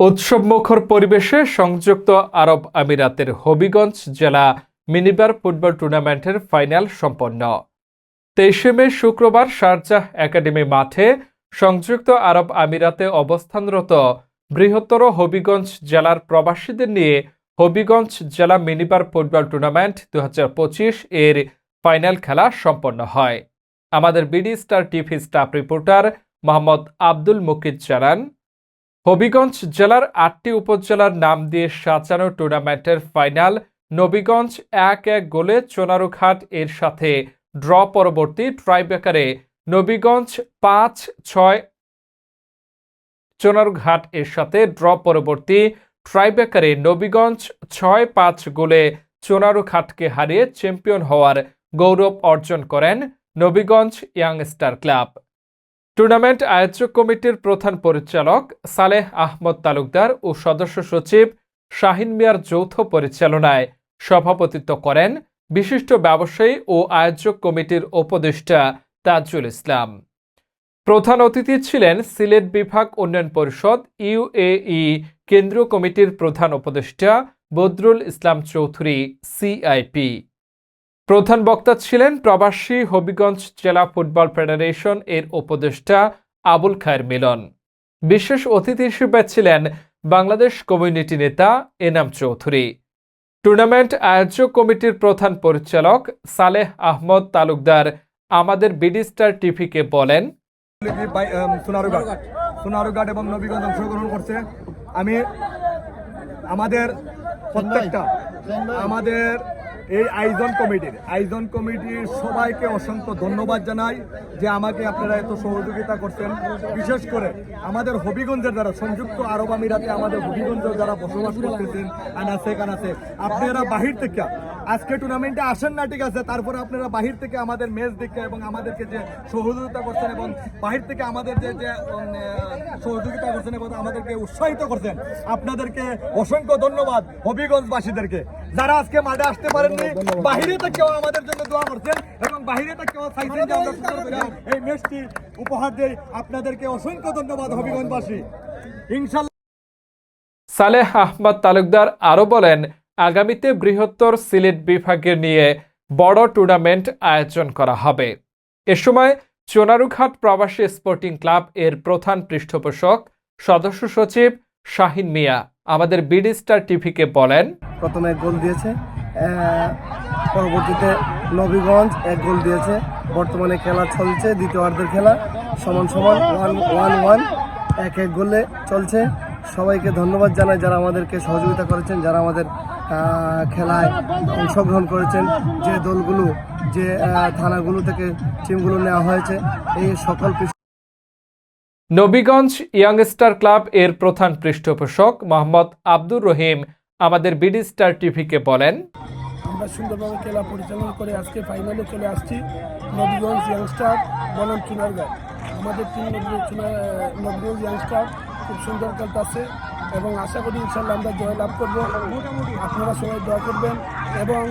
উৎসবমুখর পরিবেশে সংযুক্ত আরব আমিরাতের হবিগঞ্জ জেলা মিনিবার ফুটবল টুর্নামেন্টের ফাইনাল সম্পন্ন। তেইশে মে শুক্রবার শারজাহ একাডেমি মাঠে সংযুক্ত আরব আমিরাতে অবস্থানরত বৃহত্তর হবিগঞ্জ জেলার প্রবাসীদের নিয়ে হবিগঞ্জ জেলা মিনিবার ফুটবল টুর্নামেন্ট দু হাজার পঁচিশ এর ফাইনাল খেলা সম্পন্ন হয়। আমাদের BD Star TV staff reporter Mohammad Abdul Mukid জানান হবিগঞ্জ জেলার আটটি উপজেলার নাম দিয়ে সাজানো টুর্নামেন্টের ফাইনাল নবীগঞ্জ এক এক গোলে চোনারুঘাট এর সাথে ড্র পরবর্তী ট্রাইব্রেকারে নবীগঞ্জ পাঁচ, ছয়, চোনারুঘাট এর সাথে ড্র পরবর্তী ট্রাইব্রেকারে নবীগঞ্জ ছয়, পাঁচ গোলে চোনারুঘাটকে হারিয়ে চ্যাম্পিয়ন হওয়ার গৌরব অর্জন করেন নবীগঞ্জ ইয়াংস্টার ক্লাব টুর্নামেন্ট আয়োজক কমিটির প্রধান পরিচালক সালেহ আহমদ তালুকদার ও সদস্য সচিব শাহিন মিয়ার যৌথ পরিচালনায় সভাপতিত্ব করেন বিশিষ্ট ব্যবসায়ী ও আয়োজক কমিটির উপদেষ্টা তাজুল ইসলাম। প্রধান অতিথি ছিলেন সিলেট বিভাগ উন্নয়ন পরিষদ ইউএই কেন্দ্রীয় কমিটির প্রধান উপদেষ্টা বদরুল ইসলাম চৌধুরী সিআইপি প্রধান বক্তা ছিলেন প্রবাসী হবিগঞ্জ জেলা ফুটবল ফেডারেশন এর উপদেষ্টা আবুল খায়ের মিলন। বিশেষ অতিথি হিসেবে ছিলেন বাংলাদেশ কমিউনিটি নেতা এনাম চৌধুরী। টুর্নামেন্ট আয়োজক কমিটির প্রধান পরিচালক সালেহ আহমদ তালুকদার আমাদের বিডি স্টার টিভিকে বলেন এবং অংশগ্রহণ আমি আমাদের প্রত্যেকটা, আমাদের এই আয়োজন কমিটির আয়োজন কমিটির সবাইকে অসংখ্য ধন্যবাদ জানাই যে আমাকে আপনারা এত সহযোগিতা করছেন। বিশেষ করে আমাদের হবিগঞ্জের যারা সংযুক্ত আরব আমিরাতে আমাদের হবিগঞ্জের যারা বসবাস করতেছেন, আনাসে কানাসে, আপনারা বাহির থেকে, আজকে টুর্নামেন্টে আসেন না, ঠিক আছে? তারপরে আপনারা বাহির থেকে আমাদের ম্যাচ দেখে এবং আমাদেরকে যে সহযোগিতা করছেন এবং বাহির থেকে আমাদের যে যে সহযোগিতা করছেন এবং আমাদেরকে উৎসাহিত করছেন, আপনাদেরকে অসংখ্য ধন্যবাদ হবিগঞ্জবাসীদেরকে। যারা আজকে মাঠে আসতে পারেননি বাহিরে থেকেও আমাদের জন্য দোয়া করছেন এবং বাহিরে থেকেও চাইছেন যে আমরা এই ম্যাচটি উপহার দেই আপনাদেরকে অসংখ্য ধন্যবাদ হবিগঞ্জবাসী। ইনশাল্লাহ। সালেহ আহমদ তালুকদার আরও বলেন আগামীতে বৃহত্তর সিলেট বিভাগের নিয়ে বড় টুর্নামেন্ট আয়োজন করা হবে। এ সময় চোনারুঘাট প্রবাসী স্পোর্টিং ক্লাব এর প্রধান পৃষ্ঠপোষক সদস্য সচিব শাহিন মিয়া, আমাদের বিডি স্টার টিভিকে বলেন। প্রথমে গোল দিয়েছে পরবর্তীতে নবীগঞ্জ এক গোল দিয়েছে। বর্তমানে খেলা চলছে, দ্বিতীয়ার্ধের খেলা, সমান সমান ওয়ান ওয়ান ওয়ান এক এক গোলে চলছে। সবাইকে ধন্যবাদ জানাই যারা আমাদেরকে সহযোগিতা করেছেন, যারা আমাদের খেলায় অংশগ্রহণ করেছেন। যে দলগুলো, যে থানাগুলো থেকে টিমগুলো নেওয়া হয়েছে, এই সকল নবীগঞ্জ ইয়াংস্টার ক্লাব এর প্রধান পৃষ্ঠপোষক মোহাম্মদ আব্দুর রহিম আমাদের বিডি স্টার টিভিকে বলেন, আমরা সুন্দরভাবে খেলা পরিচালনা করে আজকে ফাইনালে চলে আসছি নবীগঞ্জ ইয়াংস্টার বনাম চুনারগাঁ আমাদের টিম নবীগঞ্জ ইয়াংস্টার খুব সুন্দর খেলতেছে এবং আশা করি ইনশাল্লাহ আমরা জয় লাভ করব। আপনারা সবাই দোয়া করবেন এবং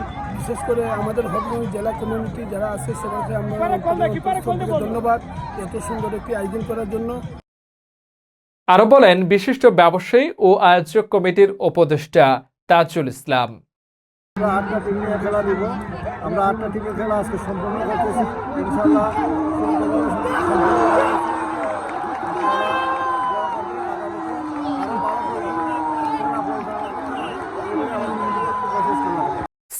বিশেষ করে আমাদের হবিগঞ্জ জেলা কমিউনিটি যারা আছে সবাইকে আমরা ধন্যবাদ। এত সুন্দর একটি আয়োজন করার জন্য। আরও বলেন বিশিষ্ট ব্যবসায়ী ও আয়োজক কমিটির উপদেষ্টা তাজুল ইসলাম। আমরা আটটা টিম নিয়ে খেলা দিব। আমরা আটটা টিমের খেলা আজকে সম্পূর্ণ করতেছি। ইনশাল্লাহ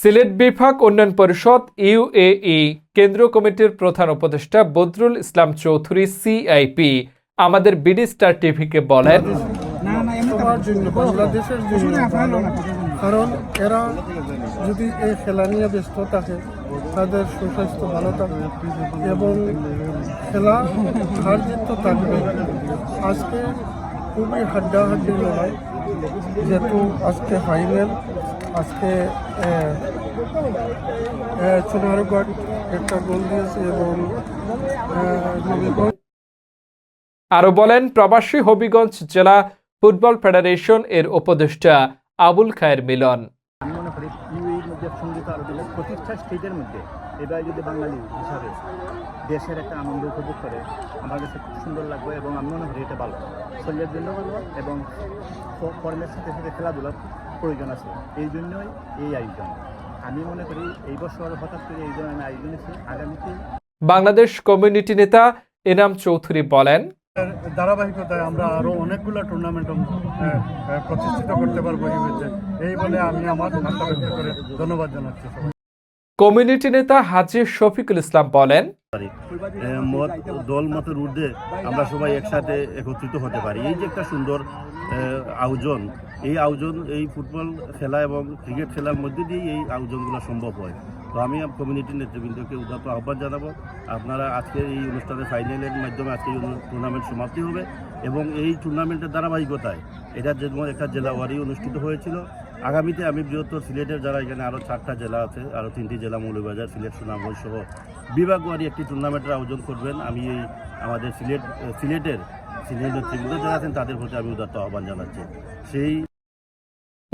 সিলেট বিভাগ উন্নয়ন পরিষদ ইউএই কেন্দ্রীয় কমিটির প্রধান উপদেষ্টা বদরুল ইসলাম চৌধুরী সিআইপি আমাদের বিডি স্টার টিভিকে বলেন কারণ এরা যদি এই খেলা নিয়ে ব্যস্ত থাকে তাদের সুস্বাস্থ্য ভালো থাকবে এবং খেলা হার জিত তো থাকবে। আজকে খুবই হাড্ডাহাড্ডি লড়াই যেহেতু আজকে ফাইনাল আজকে চুনারগড় একটা গোল দিয়েছে এবং আহ, আরও বলেন প্রবাসী হবিগঞ্জ জেলা ফুটবল ফেডারেশন এর উপদেষ্টা আবুল খায়ের মিলন। আমি মনে করি ইউএর মধ্যে সংযুক্ত প্রতিষ্ঠা স্টেজের মধ্যে এবার যদি বাঙালি হিসাবে দেশের একটা আনন্দ উপভোগ করে আমার কাছে খুব সুন্দর লাগবে এবং আমি মনে করি এটা ভালো। শরীরের জন্য ভালো এবং কর্মের সাথে সাথে খেলাধুলার প্রয়োজন আছে। এই জন্যই এই আয়োজন। আমি মনে করি এই বছর হঠাৎ করে এই ধরনের আয়োজন আছে আগামীতে বাংলাদেশ কমিউনিটি নেতা এনাম চৌধুরী বলেন ধারাবাহিকতায় আমরা আরও অনেকগুলো টুর্নামেন্ট প্রতিষ্ঠিত করতে পারব এই বলে আমি আমার আশা ব্যক্ত করে ধন্যবাদ জানাচ্ছি কমিউনিটি নেতা হাজি শফিকুল ইসলাম বলেন মত, দল মতের ঊর্ধ্বে আমরা সবাই একসাথে একত্রিত হতে পারি। এই যে একটা সুন্দর আয়োজন, এই আয়োজন, এই ফুটবল খেলা এবং ক্রিকেট খেলার মধ্যে দিয়ে এই আয়োজনগুলো সম্ভব হয়। তো আমি কমিউনিটির নেতৃবৃন্দকে উদাত্ত আহ্বান জানাব, আপনারা আজকের এই অনুষ্ঠানের ফাইনালের মাধ্যমে আজকে টুর্নামেন্ট সমাপ্তি হবে এবং এই টুর্নামেন্টের ধারাবাহিকতায় এটা যেমন একটা জেলা ওয়ারি অনুষ্ঠিত হয়েছিল আগামীতে আমি বৃহত্তর সিলেটের যারা এখানে আরও চারটা জেলা আছে আরও তিনটি জেলা, মৌলভীবাজার, সিলেট, সুনামগঞ্জ সহ বিভাগওয়ারি একটি টুর্নামেন্টের আয়োজন করবেন। আমি এই আমাদের সিলেট, সিলেটের সিনিয়র নেতৃবৃন্দ যারা আছেন, তাদের প্রতি আমি উদাত্ত আহ্বান জানাচ্ছি। সেই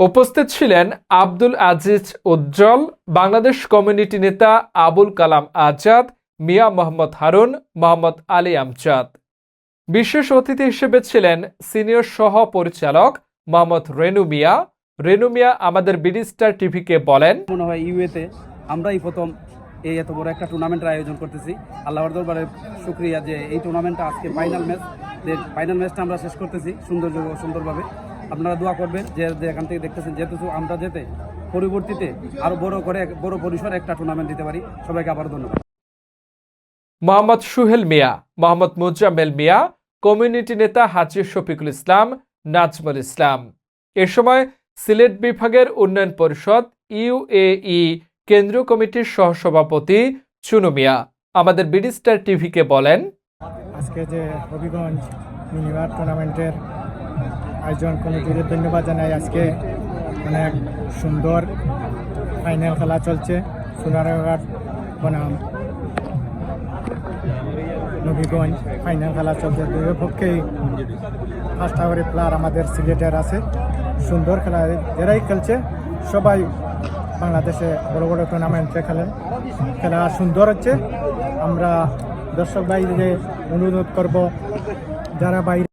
উপস্থিত ছিলেন আব্দুল আজিজ উজ্জ্বল, বাংলাদেশ কমিউনিটি নেতা আবুল কালাম আজাদ, মিয়া মোহাম্মদ হারুন, মোহাম্মদ আলী আমজাদ। বিশেষ অতিথি হিসেবে ছিলেন সিনিয়র সহ পরিচালক মোহাম্মদ রেনু মিয়া রেনু মিয়া আমাদের বিডি স্টার টিভিকে বলেন মনে হয় ইউএতে আমরাই প্রথম এই এত বড় একটা টুর্নামেন্টের আয়োজন করতেছি। আল্লাহর দরবারে শুক্রিয়া যে এই টুর্নামেন্টটা আজকে ফাইনাল ম্যাচ যে ফাইনাল ম্যাচটা আমরা শেষ করতেছি সুন্দর সুন্দরভাবে। আপনারা দোয়া করবেন যে এখান থেকে দেখতেছেন যেহেতু আমরা যেতে পরবর্তীতে আরও বড় করে বড় পরিসরে একটা টুর্নামেন্ট দিতে পারি। সবাইকে আবার ধন্যবাদ। মোহাম্মদ সুহেল মিয়া মোহাম্মদ মুজাম্মেল মিয়া কমিউনিটি নেতা হাজি শফিকুল ইসলাম নাজমুল ইসলাম। এ সময় সিলেট বিভাগের উন্নয়ন পরিষদ ইউএই কেন্দ্রীয় কমিটির সহসভাপতি চুনু মিয়া। আমাদের বিডি স্টার টিভিকে বলেন, আজকে যে হবিগঞ্জ মিনিমার টুর্নামেন্টের আয়োজন কমিটির ধন্যবাদ জানাই। আজকে অনেক সুন্দর ফাইনাল খেলা চলছে সোনারঘাট বনাম। নবীগঞ্জ ফাইনাল খেলা চলছে। দুই পক্ষেই ফার্স্ট আওয়ারে প্লেয়ার আমাদের সিলেটের আছে। সুন্দর খেলা, এরাই খেলছে। সবাই বাংলাদেশে বড় বড় টুর্নামেন্টে খেলেন খেলা সুন্দর হচ্ছে। আমরা দর্শক ভাইদের অনুরোধ করব, যারা বাইরে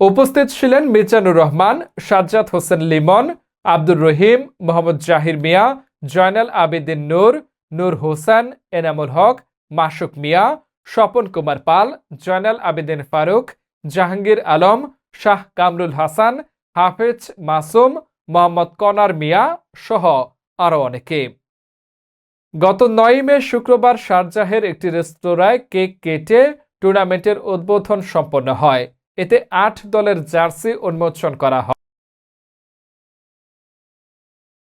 উপস্থিত ছিলেন মিজানুর রহমান, সাজ্জাদ হোসেন লিমন, আব্দুর রহিম, মোহাম্মদ জাহির মিয়া, জয়নাল আবেদিন নূর নূর হোসেন, এনামুল হক, মাসুক মিয়া, স্বপন কুমার পাল, জয়নাল আবেদিন ফারুক, জাহাঙ্গীর আলম, শাহ কামরুল হাসান হাফেজ মাসুম, মোহাম্মদ কনার মিয়া সহ আরও অনেকে। গত নয় মে শুক্রবার শারজাহের একটি রেস্তোরাঁয় কেক কেটে টুর্নামেন্টের উদ্বোধন সম্পন্ন হয়। এতে আট দলের জার্সি উন্মোচন করা হয়।